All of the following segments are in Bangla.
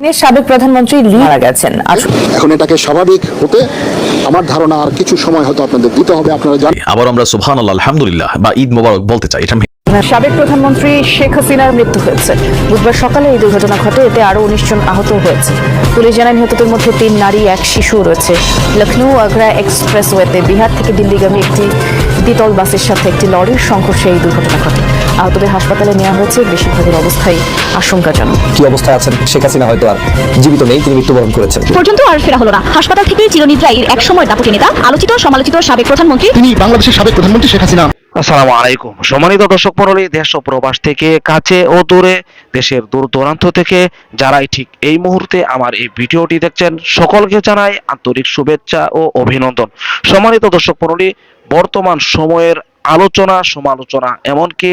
চীনের সাবেক প্রধানমন্ত্রী লি মারা গেছেন। এখন এটাকে স্বাভাবিক হতে আমার ধারণা আর কিছু সময় হয়তো আপনাদের দিতে হবে আপনারা জানেন। আবার আমরা সুবহান আল্লাহ আলহামদুলিল্লাহ বা ঈদ মোবারক বলতে চাই এটা সাবেক প্রধানমন্ত্রী শেখ হাসিনার মৃত্যু হয়েছে। বুধবার সকালে এই দুর্ঘটনা ঘটে এতে আরও উনিশ জন আহত হয়েছে। পুলিশ জানায় নিহতদের মধ্যে তিন নারী এক শিশু রয়েছে। লখনৌ আগ্রা এক্সপ্রেসওয়েতে বিহার থেকে দিল্লিগামী একটি দ্বিতল বাসের সাথে একটি লরির সংঘর্ষে এই দুর্ঘটনা ঘটে। আহতদের হাসপাতালে নেওয়া হয়েছে বেশিরভাগের অবস্থায় আশঙ্কাজনক। কি অবস্থায় আছেন শেখ হাসিনা হয়তো আর জীবিত নেই তিনি মৃত্যুবরণ করেছেন। পর্যন্ত আর ফেরা হলো না। হাসপাতাল থেকে চিরনিদ্রায় এক সময় দাপটি নেতা আলোচিত সমালোচিত সাবেক প্রধানমন্ত্রী। তিনি বাংলাদেশের সাবেক প্রধানমন্ত্রী শেখ হাসিনা। আসসালামু আলাইকুম। সম্মানিত দর্শক মণ্ডলী দেশ ও প্রবাস থেকে কাছে ও দূরে দেশের দূর দূরান্ত থেকে যারাই ঠিক এই মুহূর্তে আমার এই ভিডিওটি দেখছেন সকলকে জানাই আন্তরিক শুভেচ্ছা ও অভিনন্দন। সম্মানিত দর্শক মণ্ডলী বর্তমান সময়ের আলোচনা, সমালোচনা, এমনকি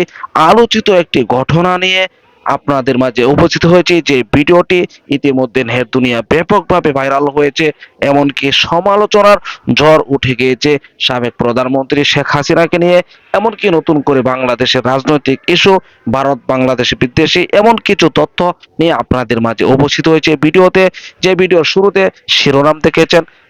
আলোচিত একটি ঘটনা নিয়ে আপনাদের মাঝে উপস্থিত হয়েছে, যে ভিডিওটি ইতিমধ্যে নেহের দুনিয়া ব্যাপকভাবে ভাইরাল হয়েছে, এমনকি সমালোচনার ঝড় উঠে গিয়েছে। সাবেক প্রধানমন্ত্রী শেখ হাসিনাকে নিয়ে, এমনকি নতুন করে বাংলাদেশের রাজনৈতিক ইস্যু, ভারত, বাংলাদেশ বিদ্বেষী, এমন কিছু তথ্য নিয়ে আপনাদের মাঝে উপস্থিত হয়েছে। ভিডিওতে, যে ভিডিওর শুরুতে শিরোনাম দেখেছেন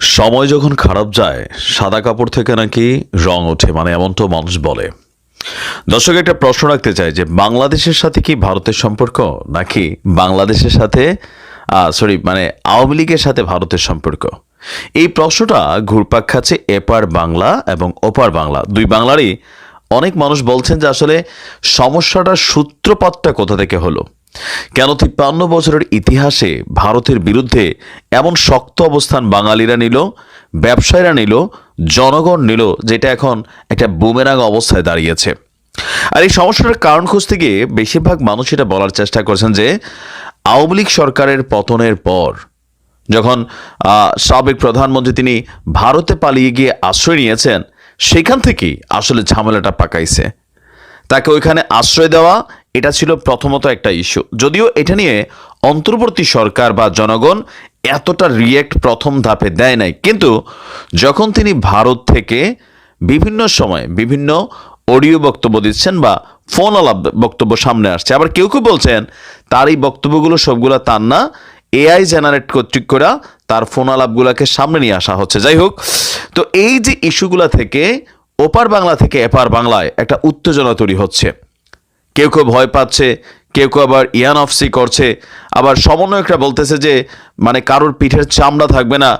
সময় যখন খারাপ যায়, সাদা কাপড় থেকে নাকি রং ওঠে মানে এমন তো মানুষ বলে। দর্শক, একটা প্রশ্ন রাখতে চাই যে, বাংলাদেশের সাথে কি ভারতের সম্পর্ক, নাকি বাংলাদেশের সাথে সরি মানে আওয়ামী লীগের সাথে ভারতের সম্পর্ক? এই প্রশ্নটা ঘুরপাক খাচ্ছে এপার বাংলা এবং ওপার বাংলা। দুই বাংলারই অনেক মানুষ বলছেন যে, আসলে সমস্যাটার সূত্রপাতটা কোথা থেকে হলো? কেন তিপ্পান্ন বছরের ইতিহাসে ভারতের বিরুদ্ধে এমন শক্ত অবস্থান বাঙালিরা নিল, ব্যবসায়ীরা নিল, জনগণ নিল, যেটা এখন একটা বুমেরাং অবস্থায় দাঁড়িয়েছে? আর এই সমস্যাটার কারণ খুঁজতে গিয়ে বেশিরভাগ মানুষ এটা বলার চেষ্টা করছেন যে, আওয়ামী লীগ সরকারের পতনের পর যখন সাবেক প্রধানমন্ত্রী তিনি ভারতে পালিয়ে গিয়ে আশ্রয় নিয়েছেন, সেখান থেকেই আসলে ঝামেলাটা পাকাইছে। তাকে ওইখানে আশ্রয় দেওয়া এটা ছিল প্রথমত একটা ইস্যু যদিও এটা নিয়ে অন্তর্বর্তী সরকার বা জনগণ এতটা রিয়েক্ট প্রথম ধাপে দেয় নাই, কিন্তু যখন তিনি ভারত থেকে বিভিন্ন সময় বিভিন্ন অডিও বক্তব্য দিচ্ছেন বা ফোন আলাপ বক্তব্য সামনে আসছে, আবার কেউ কেউ বলছেন, তার এই বক্তব্যগুলো সবগুলো তার না এআই জেনারেট কর্তৃক করা, তার ফোন আলাপগুলোকে সামনে নিয়ে আসা হচ্ছে। যাই হোক, তো এই যে ইস্যুগুলো থেকে ওপার বাংলা থেকে এপার বাংলায় একটা উত্তেজনা তৈরি হচ্ছে। কেউ কেউ ভয় পাচ্ছে, কেউ কেউ আবার ইয়ান অফসি করছে। আবার সমন্বয়করা বলতেছে যে মানে কারোর পিঠের চামড়া থাকবে না।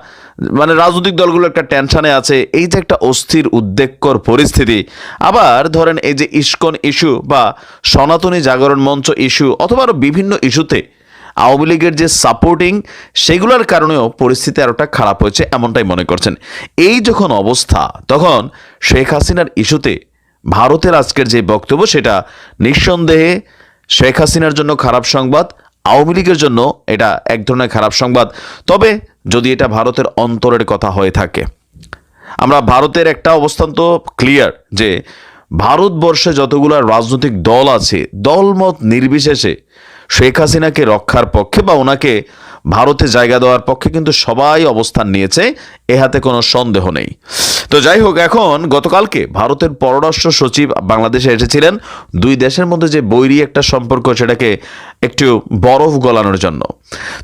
মানে রাজনৈতিক দলগুলো একটা টেনশানে আছে। এই যে একটা অস্থির, উদ্বেগকর পরিস্থিতি। আবার ধরেন এই যে ইস্কন ইস্যু বা সনাতনী জাগরণ মঞ্চ ইস্যু অথবা আরও বিভিন্ন ইস্যুতে আওয়ামী লীগের যে সাপোর্টিং, সেগুলোর কারণেও পরিস্থিতি আরোটা খারাপ হয়েছে, এমনটাই মনে করছেন। এই যখন অবস্থা, তখন শেখ হাসিনার ইস্যুতে ভারতের আজকের যে বক্তব্য সেটা নিঃসন্দেহে শেখ হাসিনার জন্য খারাপ সংবাদ, আওয়ামী লীগের জন্য এটা এক ধরনের খারাপ সংবাদ। তবে যদি এটা ভারতের অন্তরের কথা হয়ে থাকে, আমরা ভারতের একটা অবস্থান তো ক্লিয়ার যে ভারতবর্ষে যতগুলো রাজনৈতিক দল আছে, দলমত নির্বিশেষে শেখ হাসিনাকে রক্ষার পক্ষে বা ওনাকে ভারতে জায়গা দেওয়ার পক্ষে কিন্তু সবাই অবস্থান নিয়েছে, এ হাতে কোনো সন্দেহ নেই। তো যাই হোক, এখন গতকালকে ভারতের পররাষ্ট্র সচিব বাংলাদেশে এসেছিলেন। দুই দেশের মধ্যে যে বৈরী একটা সম্পর্ক, সেটাকে একটু বরফ গলানোর জন্য।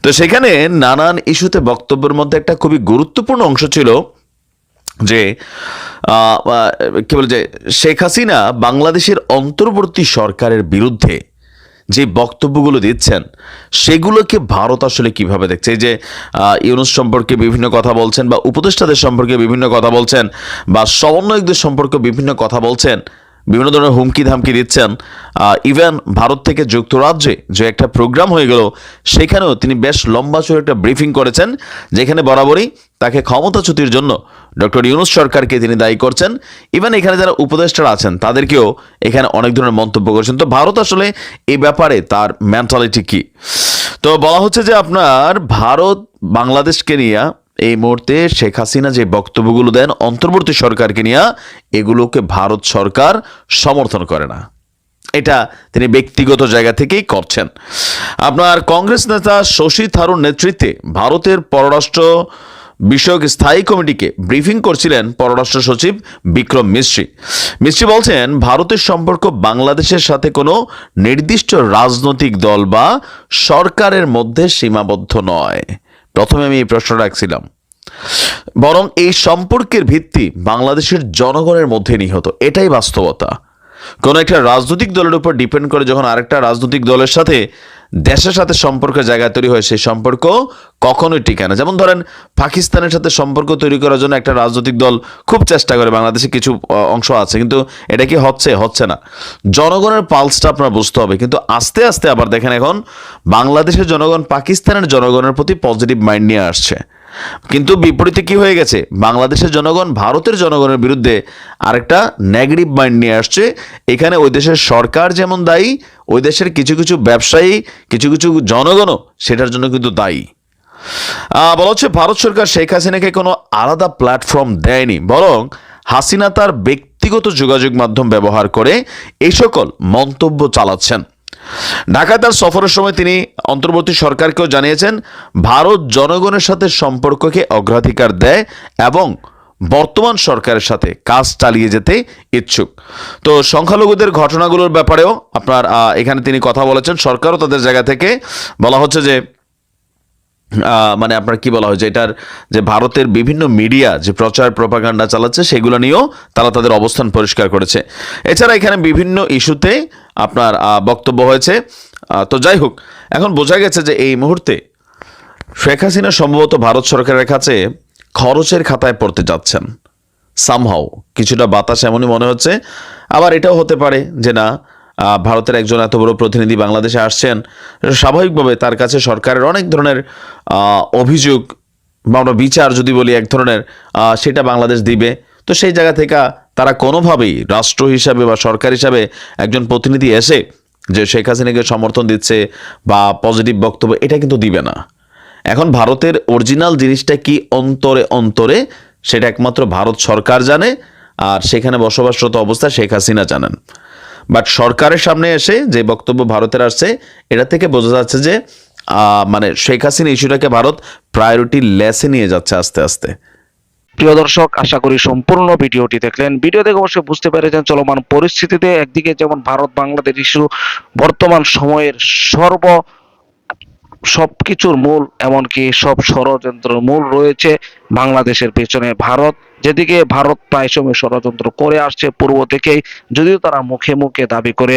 তো সেখানে নানান ইস্যুতে বক্তব্যের মধ্যে একটা খুবই গুরুত্বপূর্ণ অংশ ছিল যে কি বলে যে, শেখ হাসিনা বাংলাদেশের অন্তর্বর্তী সরকারের বিরুদ্ধে যে বক্তব্যগুলো দিচ্ছেন, সেগুলোকে ভারত আসলে কীভাবে দেখছে? এই যে ইউনুস সম্পর্কে বিভিন্ন কথা বলছেন বা উপদেষ্টাদের সম্পর্কে বিভিন্ন কথা বলছেন বা সমন্বয়কদের সম্পর্কে বিভিন্ন কথা বলছেন, বিভিন্ন ধরনের হুমকি ধামকি দিচ্ছেন ইভেন ভারত থেকে যুক্তরাজ্যে যে একটা প্রোগ্রাম হয়ে গেল, সেখানেও তিনি বেশ লম্বা চড়ে একটা ব্রিফিং করেছেন, যেখানে বরাবরই তাকে ক্ষমতাচ্যুতির জন্য ডক্টর ইউনুস সরকারকে তিনি দায়ী করছেন। ইভেন এখানে যারা উপদেষ্টারা আছেন, তাদেরকেও এখানে অনেক ধরনের মন্তব্য করেছেন। তো ভারত আসলে এই ব্যাপারে তার মেন্টালিটি কি? তো বলা হচ্ছে যে আপনার ভারত বাংলাদেশকে নিয়ে এই মুহূর্তে শেখ হাসিনা যে বক্তব্যগুলো দেন, অন্তর্বর্তী সরকারকে নিয়ে এগুলোকে ভারত সরকার সমর্থন করে না। এটা তিনি ব্যক্তিগত জায়গা থেকেই করছেন। আপনার কংগ্রেস নেতা শশী থারুর নেতৃত্বে ভারতের পররাষ্ট্র বিষয়ক স্থায়ী কমিটিকে ব্রিফিং করছিলেন পররাষ্ট্র সচিব বিক্রম মিশ্রি মিশ্রি বলছেন, ভারতের সম্পর্ক বাংলাদেশের সাথে কোনো নির্দিষ্ট রাজনৈতিক দল বা সরকারের মধ্যে সীমাবদ্ধ নয়। প্রথমে আমি এই প্রশ্ন রাখছিলাম। বরং এই সম্পর্কের ভিত্তি বাংলাদেশের জনগণের মধ্যে নিহত। এটাই বাস্তবতা। কোনো একটা রাজনৈতিক দলের উপর ডিপেন্ড করে যখন আরেকটা রাজনৈতিক দলের সাথে দেশের সাথে সম্পর্ক জায়গা তৈরি হয় সেই সম্পর্ক কখনোই টিকে না। যেমন ধরেন, পাকিস্তানের সাথে সম্পর্ক তৈরি করার জন্য একটা রাজনৈতিক দল খুব চেষ্টা করে, বাংলাদেশে কিছু অংশ আছে, কিন্তু এটা কি হচ্ছে? হচ্ছে না। জনগণের পালসটা আপনার বুঝতে হবে, কিন্তু আস্তে আস্তে আবার দেখেন এখন, বাংলাদেশের জনগণ পাকিস্তানের জনগণের প্রতি পজিটিভ মাইন্ড নিয়ে আসছে। কিন্তু বিপরীতে কি হয়ে গেছে? বাংলাদেশের জনগণ, ভারতের জনগণের বিরুদ্ধে আরেকটা নেগেটিভ মাইন্ড নিয়ে আসছে। এখানে ওই দেশের সরকার যেমন দায়ী, ওই দেশের কিছু কিছু ব্যবসায়ী, কিছু কিছু জনগণও সেটার জন্য কিন্তু দায়ী। বলা হচ্ছে ভারত সরকার শেখ হাসিনাকে কোনো আলাদা প্ল্যাটফর্ম দেয়নি, বরং হাসিনা তার ব্যক্তিগত যোগাযোগ মাধ্যম ব্যবহার করে এই সকল মন্তব্য চালাচ্ছেন। ঢাকায় তার সফরের সময় তিনি অন্তর্বর্তী সরকারকেও জানিয়েছেন, ভারত জনগণের সাথে সম্পর্ককে অগ্রাধিকার দেয় এবং বর্তমান সরকারের সাথে কাজ চালিয়ে যেতে ইচ্ছুক। তো সংখ্যালঘুদের ঘটনাগুলোর ব্যাপারেও আপনার এখানে তিনি কথা বলেছেন। সরকারও তাদের জায়গা থেকে বলা হচ্ছে যে মানে আপনার কি বলা হয় যে এটার যে ভারতের বিভিন্ন মিডিয়া যে প্রচার প্রপাগান্ডা চালাচ্ছে, সেগুলো নিয়েও তারা তাদের অবস্থান পরিষ্কার করেছে। এছাড়া এখানে বিভিন্ন ইস্যুতে আপনার বক্তব্য হয়েছে। তো যাই হোক, এখন বোঝা গেছে যে এই মুহূর্তে শেখ হাসিনা সম্ভবত ভারত সরকারের কাছে খরচের খাতায় পড়তে যাচ্ছেন। সামহাও কিছুটা বাতাস এমনই মনে হচ্ছে। আবার এটাও হতে পারে যে না ভারতের একজন এত বড় প্রতিনিধি বাংলাদেশে আসছেন। স্বাভাবিকভাবে তার কাছে সরকারের অনেক ধরনের অভিযোগ বা আমরা বিচার যদি বলি এক ধরনের সেটা বাংলাদেশ দিবে। তো সেই জায়গা থেকে তারা কোনোভাবেই রাষ্ট্র হিসাবে বা সরকার হিসাবে একজন প্রতিনিধি এসে যে শেখ হাসিনাকে সমর্থন দিচ্ছে বা পজিটিভ বক্তব্য, এটা কিন্তু দিবে না। এখন ভারতের অরিজিনাল জিনিসটা কি অন্তরে অন্তরে, সেটা একমাত্র ভারত সরকার জানে আর সেখানে বসবাসরত অবস্থা শেখ হাসিনা জানেন। বাট সরকারের সামনে এসে যে বক্তব্য ভারতের আসছে, এটা থেকে বোঝা যাচ্ছে যে মানে শেখ হাসিনা ইস্যুটাকে ভারত প্রায়োরিটি লেসে নিয়ে যাচ্ছে আস্তে আস্তে। প্রিয় দর্শক, আশা করি সম্পূর্ণ ভিডিওটি দেখলেন। ভিডিও দেখে অবশ্যই বুঝতে পেরেছেন চলমান পরিস্থিতিতে একদিকে যেমন ভারত, বাংলাদেশ ইস্যু, বর্তমান সময়ের সর্ব সবকিছুর মূল, এমনকি সব ষড়যন্ত্রের মূল রয়েছে বাংলাদেশের পেছনে ভারত। যেদিকে ভারত প্রায় সময় ষড়যন্ত্র করে আসছে, পূর্ব থেকেই, যদিও তারা মুখে মুখে দাবি করে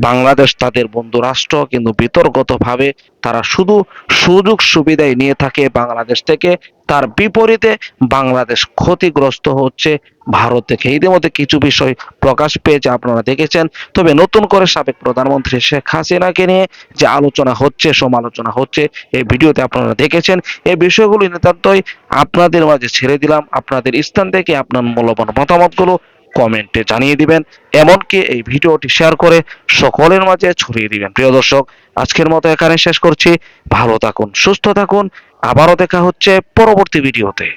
বাংলাদেশ তাদের বন্ধু রাষ্ট্র কিন্তু বিতর্কতভাবে তারা শুধু সুযোগ সুবিধাই নিয়ে থাকে বাংলাদেশ থেকে। তার বিপরীতে বাংলাদেশ ক্ষতিগ্রস্ত হচ্ছে ভারত থেকে। ইতিমধ্যে কিছু বিষয় প্রকাশ পেয়েছে, আপনারা দেখেছেন। তবে নতুন করে সাবেক প্রধানমন্ত্রী শেখ হাসিনাকে নিয়ে যে আলোচনা হচ্ছে, সমালোচনা হচ্ছে, এই ভিডিওতে আপনারা দেখেছেন। এই বিষয়গুলো নিতান্তই আপনাদের মাঝে ছেড়ে দিলাম। আপনাদের স্থান থেকে আপনার মূল্যবান মতামতগুলো কমেন্টে জানিয়ে দিবেন। এমনকি এই ভিডিওটি শেয়ার করে সকলের মাঝে ছড়িয়ে দিবেন। প্রিয় দর্শক, আজকের মতো এখানে শেষ করছি। ভালো থাকুন, সুস্থ থাকুন। আবারও দেখা হচ্ছে পরবর্তী ভিডিওতে।